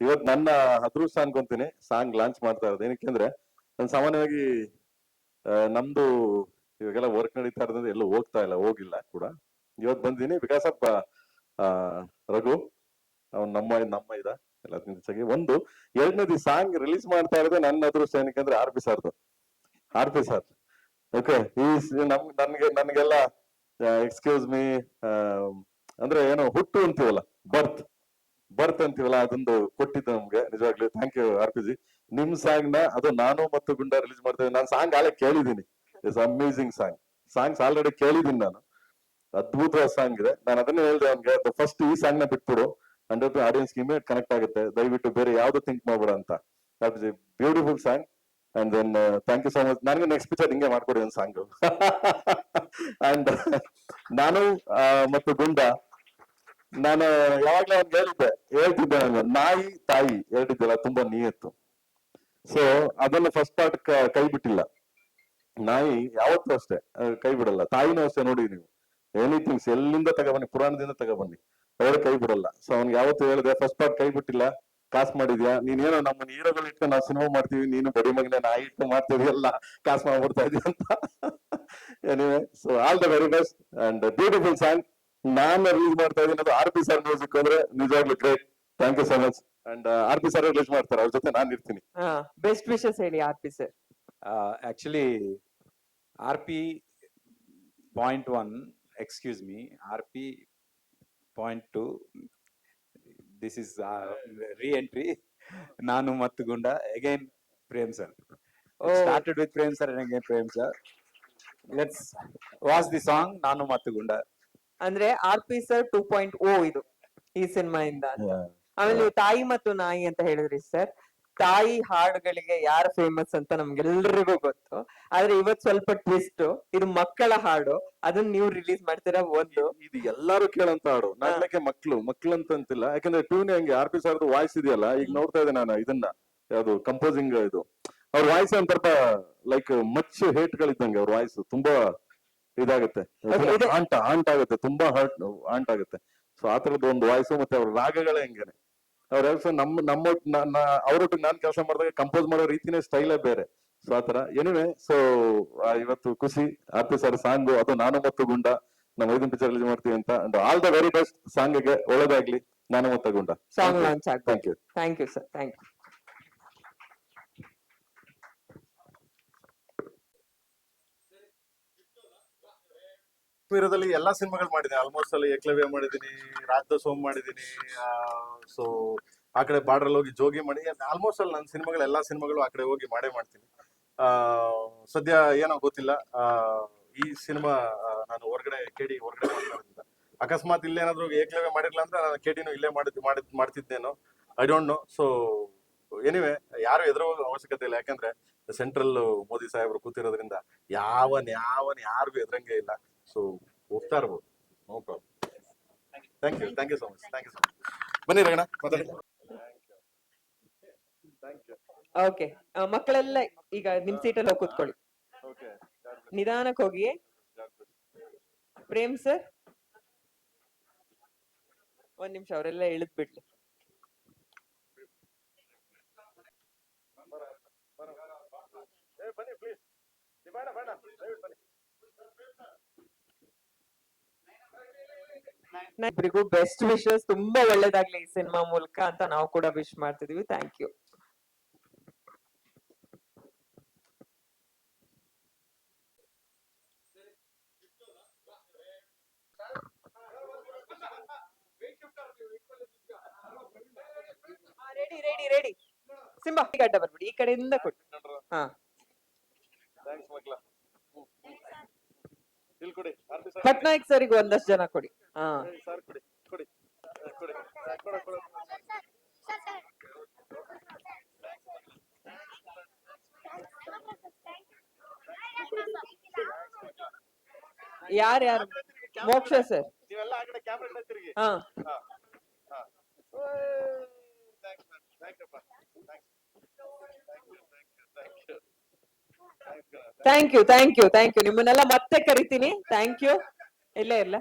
ಇವತ್ ನನ್ನ ಅದೃಷ್ಟ ಅನ್ಕೊಂತೀನಿ ಸಾಂಗ್ ಲಾಂಚ್ ಮಾಡ್ತಾ ಇರೋದು. ಏನಕ್ಕೆ ಅಂದ್ರೆ, ನಾನು ಸಾಮಾನ್ಯವಾಗಿ ನಮ್ದು ಇವಾಗೆಲ್ಲ ವರ್ಕ್ ನಡೀತಾ ಇರೋದ್ರಿಂದ ಎಲ್ಲೂ ಹೋಗ್ತಾ ಇಲ್ಲ, ಹೋಗಿಲ್ಲ ಕೂಡ. ಇವತ್ ಬಂದಿನಿ ಬಿಕಾಸ್ ಆಫ್ ರಘು. ಅವ್ನು ನಮ್ಮ ನಮ್ಮ ಇದ. ಎಲ್ಲದಕ್ಕಿಂತ ಹೆಚ್ಚಾಗಿ ಒಂದು, ಎರಡನೇದು ಸಾಂಗ್ ರಿಲೀಸ್ ಮಾಡ್ತಾ ಇರೋದೇ ನನ್ನ ಅದೃಷ್ಟ ಏನಕ್ಕೆ ಅಂದ್ರೆ ಆರ್ ಪಿ ಸರ್ದು. R P sir. ಓಕೆ ಈ ನಮ್ ನನ್ಗೆ, ನನ್ಗೆಲ್ಲ ಎಕ್ಸ್ಕ್ಯೂಸ್ ಮೀ ಅಂದ್ರೆ ಏನೋ ಹುಟ್ಟು ಅಂತೀವಲ್ಲ ಬರ್ತ್ ಬರ್ತ್ ಅಂತೀವಲ್ಲ, ಅದೊಂದು ಕೊಟ್ಟಿದ್ದು ನಮ್ಗೆ. ನಿಜವಾಗ್ಲೂ thank you R P ji. ನಿಮ್ ಸಾಂಗ್ನ, ಅದು ನಾನು ಮತ್ತು ಗುಂಡ ರಿಲೀಸ್ ಮಾಡ್ತೇವೆ. ನಾನು ಸಾಂಗ್ ಆಳೆ ಕೇಳಿದೀನಿ it's amazing song songs already ಕೇಳಿದೀನಿ ನಾನು. ಅದ್ಭುತವಾದ ಸಾಂಗ್ ಇದೆ. ನಾನು ಅದನ್ನೇ ಹೇಳ್ದೆ ಅವ್ನಿಗೆ ಫಸ್ಟ್ ಈ ಸಾಂಗ್ನ ಬಿಟ್ಬಿಡು. ಹಂಡ್ರೆಡ್ ಆಡಿಯನ್ಸ್ ಇಮಿಡಿಯೇಟ್ ಕನೆಕ್ಟ್ ಆಗುತ್ತೆ. ದಯವಿಟ್ಟು ಬೇರೆ ಯಾವ್ದು ಥಿಂಕ್ ಮಾಡ್ಬೇಡ ಅಂತ. Beautiful song and then thank you so much ನನಗೆ ನೆಕ್ಸ್ಟ್ ಪಿಕ್ಚರ್ ಹಿಂಗೆ ಮಾಡ್ಕೊಡಿ ಒಂದು ಸಾಂಗ್ ಅಂಡ್ ನಾನು ಮತ್ತು ಗುಂಡ ನಾನು ಯಾವಾಗ್ಲೂ ಅವ್ನಿಗೆ ಹೇಳಿದ್ದೆ, ಹೇಳ್ತಿದ್ದೆ ನಾನು, ನಾಯಿ, ತಾಯಿ ಹೇಳಿದ್ದೆಲ್ಲ, ತುಂಬಾ ನಿಯತ್ತು. ಸೊ ಅದನ್ನ ಫಸ್ಟ್ ಪಾರ್ಟ್ ಕೈ ಬಿಟ್ಟಿಲ್ಲ. ನಾಯಿ ಯಾವತ್ತೂ ಅಷ್ಟೇ ಕೈ ಬಿಡಲ್ಲ. ತಾಯಿನೂ ಅಷ್ಟೇ ನೋಡಿ ನೀವು. ಎನಿಥಿಂಗ್ಸ್ ಎಲ್ಲಿಂದ ತಗೊಬನ್ನಿ, ಪುರಾಣದಿಂದ ತಗೊಬನ್ನಿ. ಅವ್ರು ಕೈ ಬಿಡಲ್ಲ. ಸೊ ಅವ್ನಿಗೆ ಯಾವತ್ತು ಹೇಳಿದೆ ಫಸ್ಟ್ ಪಾರ್ಟ್ ಕೈ ಬಿಟ್ಟಿಲ್ಲ. ಕಾಸ್ ಮಾಡಿದ್ಯಾ? ನೀನೇನೋ ನಮ್ಮ ಹೀರೋಗಳು ಇಟ್ಟು ನಾವು ಸಿನಿಮಾ ಮಾಡ್ತೀವಿ, ನೀನು ಬಡಿ ಮಗನ, ನಾಯಿ ಇಟ್ಟು ಮಾಡ್ತೀವಿ ಎಲ್ಲ ಕಾಸ್ ಮಾಡ್ಬಿಡ್ತಾ ಇದೀಯ ಅಂತ. Anyway so all the very best and beautiful song ನಾನು ರಿಲೀಸ್ ಮಾಡ್ತಾ ಇದೀನಿ ಅದು ಆರ್ ಪಿ ಸರ್ ಮ್ಯೂಸಿಕ್ ಅಂದ್ರೆ ನಿಜವಾಗ್ಲೂ great thank you so much and R P sir release ಮಾಡ್ತಾರೆ ಅವ್ರ ಜೊತೆ ನಾನು ಇರ್ತೀನಿ. ಬೆಸ್ಟ್ ವಿಶಸ್ ಹೇಳಿ R P sir actually R P point one excuse me R P point two this is re entry ನಾನು ಮತ್ತು Gunda again Prem sir started with Prem sir again Prem sir let's watch the song ನಾನು ಮತ್ತು ಗುಂಡ. ಅಂದ್ರೆ R P sir two point O ಇದು ಈ cinema ಇಂದ ಆಮೇಲೆ ನೀವು ತಾಯಿ ಮತ್ತು ನಾಯಿ ಅಂತ ಹೇಳಿದ್ರಿ ಸರ್ ತಾಯಿ ಹಾಡುಗಳಿಗೆ ಯಾರು ಫೇಮಸ್ ಅಂತ ನಮ್ಗೆಲ್ರಿಗೂ ಗೊತ್ತು. ಆದ್ರೆ ಇವತ್ ಸ್ವಲ್ಪ ಟ್ವಿಸ್ಟ್ ಇದು ಮಕ್ಕಳ ಹಾಡು ಅದನ್ನ ನೀವು ರಿಲೀಸ್ ಮಾಡ್ತೀರಾ ಒಂದು. ಇದು ಎಲ್ಲಾರು ಕೇಳಂತ ಹಾಡು. ನಾಲ್ಕೆ ಮಕ್ಳು ಮಕ್ಳು ಅಂತಂತಿಲ್ಲ. ಯಾಕಂದ್ರೆ ಟ್ಯೂನ್ ಹಂಗೆ ಆರ್ ಪಿ ಸರ್ದು ವಾಯ್ಸ್ ಇದೆಯಲ್ಲ ಈಗ ನೋಡ್ತಾ ಇದ್ದೆ ನಾನು ಇದನ್ನ. ಯಾವ್ದು ಕಂಪೋಸಿಂಗ್ ಇದು. ಅವ್ರ ವಾಯ್ಸ್ ಸ್ವಲ್ಪ ಲೈಕ್ ಮಚ್ ಹೇಟ್ ಗಳಿದ್ದಂಗೆ ಅವ್ರ ವಾಯ್ಸ್ ತುಂಬಾ ಇದಾಗುತ್ತೆ. ಆಂಟ ಆಂಟ ಆಗುತ್ತೆ ತುಂಬಾ ಹರ್ಟ್ ಆಂಟ್ ಆಗುತ್ತೆ. ಸೊ ಆ ತರದ ಒಂದು ವಾಯ್ಸ್ ಮತ್ತೆ ಅವ್ರ ರಾಗಗಳೇ ಹಂಗೇನೆ. ಅವ್ರ ನಮ್ ನಮ್ಮ ಅವ್ರೊಟ್ಟಿಗೆ ನಾನ್ ಕೆಲಸ ಮಾಡಿದಾಗ ಕಂಪೋಸ್ ಮಾಡೋ ರೀತಿನೇ ಸ್ಟೈಲೇ ಬೇರೆ. ಸೊ ಆತರ ಎನಿವೆ ಸೊ ಇವತ್ತು ಖುಷಿ ಆರ್ ಸರ್ ಸಾಂಗ್ ಅದು ನಾನು ಮತ್ತು ಗುಂಡ ನಮ್ಮ ಐದನ್ ಪಿಚರ್ ರಿಲೀಸ್ ಮಾಡ್ತೀವಿ ಅಂತ and all the very best ಸಾಂಗ್ಗೆ ಒಳ್ಳೇದಾಗ್ಲಿ. ನಾನು ಮತ್ತು Gunda. Song thank you thank you sir thank you ಕಾಶ್ಮೀರದಲ್ಲಿ ಎಲ್ಲಾ ಸಿನಿಮಾಗಳು ಮಾಡಿದ್ದೀನಿ. ಆಲ್ಮೋಸ್ಟ್ ಅಲ್ಲಿ ಏಕಲವ್ಯ ಮಾಡಿದ್ದೀನಿ ಸೋಮ್ ಮಾಡಿದ್ದೀನಿ ಸೊ ಆ ಕಡೆ ಬಾರ್ಡರ್ ಹೋಗಿ ಜೋಗಿ ಮಾಡಿ ಆಲ್ಮೋಸ್ಟ್ ಅಲ್ಲಿ ನನ್ನ ಸಿನಿಮಾಗಳು ಎಲ್ಲಾ ಸಿನಿಮಾಗಳು ಆ ಕಡೆ ಹೋಗಿ ಮಾಡೇ ಮಾಡ್ತೀನಿ. ಸದ್ಯ ಏನೋ ಗೊತ್ತಿಲ್ಲ. ಈ ಸಿನಿಮಾ ನಾನು ಹೊರಗಡೆ ಕೇಡಿ ಹೊರಗಡೆ ಮಾಡ್ತಾ ಅಕಸ್ಮಾತ್ ಇಲ್ಲೇನಾದ್ರೂ ಏಕ್ಲವ್ಯ ಮಾಡಿರ್ಲಿಲ್ಲ ಅಂದ್ರೆ ನಾನು ಕೇಡಿನೂ ಇಲ್ಲೇ ಮಾಡಿದ್ ಮಾಡಿದ್, ಮಾಡ್ತಿದ್ದೇನೋ. I don't know so anyway ಯಾರು ಎದುರೋ ಅವಶ್ಯಕತೆ ಇಲ್ಲ. ಯಾಕಂದ್ರೆ ಸೆಂಟ್ರಲ್ ಮೋದಿ ಸಾಹೇಬರು ಕೂತಿರೋದ್ರಿಂದ ಯಾವನ್ ಯಾವನ್ ಯಾರಿಗೂ ಎದುರಂಗೆ ಇಲ್ಲ. ಸೊ ಹೋಗ್ತಾ ಇರ್ಬೋದು no problem thank you thank you so much thank you so much ಬನ್ನಿ ರಗಣ ಮಾತಾಡಿ. ಓಕೆ ಮಕ್ಕಳೆಲ್ಲ ಈಗ ನಿಮ್ ಸೀಟಲ್ಲಿ ಹೋಗಿ ಕೂತ್ಕೊಳ್ಳಿ. ಓಕೆ ನಿಧಾನಕ್ಕೆ ಹೋಗಿ. ಪ್ರೇಮ್ ಸರ್ ಒಂದ್ ನಿಮಿಷ ಅವರೆಲ್ಲ ಇಳಿದ್ ಬಿಡ್ಲಿ ಬನ್ನಿ ಪ್ಲೀಸ್ ಬೇಡ ಬೇಡ. ದಯವಿಟ್ಟು ಬನ್ನಿ. ಇಬ್ಬರಿಗೂ ಬೆಸ್ಟ್ ವಿಶಸ್ ತುಂಬಾ ಒಳ್ಳೇದಾಗ್ಲಿ ಈ ಸಿನಿಮಾ ಮೂಲಕ ಅಂತ ನಾವು ಕೂಡ ವಿಶ್ ಮಾಡ್ತಿದೀವಿ. Thank you ready ready ready Simba ಈ ಗಡ್ಡ ಬರ್ಬಿಡಿ. ಈ ಕಡೆಯಿಂದ ಕೊಟ್ಟು. ಹಾ ಥ್ಯಾಂಕ್ಸ್ ಮಕ್ಳ ಇಲ್ಲಿ ಕೊಡಿ ಆರ್ ಪಿ ಸರ್ ಪಟ್ನಾಯಕ್ ಸರಿಗೆ ಒಂದಷ್ಟು ಜನ ಕೊಡಿ. ಹಾ. ಯಾರ್ಯಾರು? ಮೋಕ್ಷ ಸರ್. ನೀವೆಲ್ಲ ಆ ಕಡೆ ಕ್ಯಾಮ್ರಾ ತಿರುಗಿ. ಹಾ ಹಾ. ಹಾ thanks thank you thanks thank you thank you thank you thank you ನಿಮ್ಮನ್ನೆಲ್ಲ ಮತ್ತೆ ಕರಿತೀನಿ. ಥ್ಯಾಂಕ್ ಯು ಇಲ್ಲೇ ಇಲ್ಲ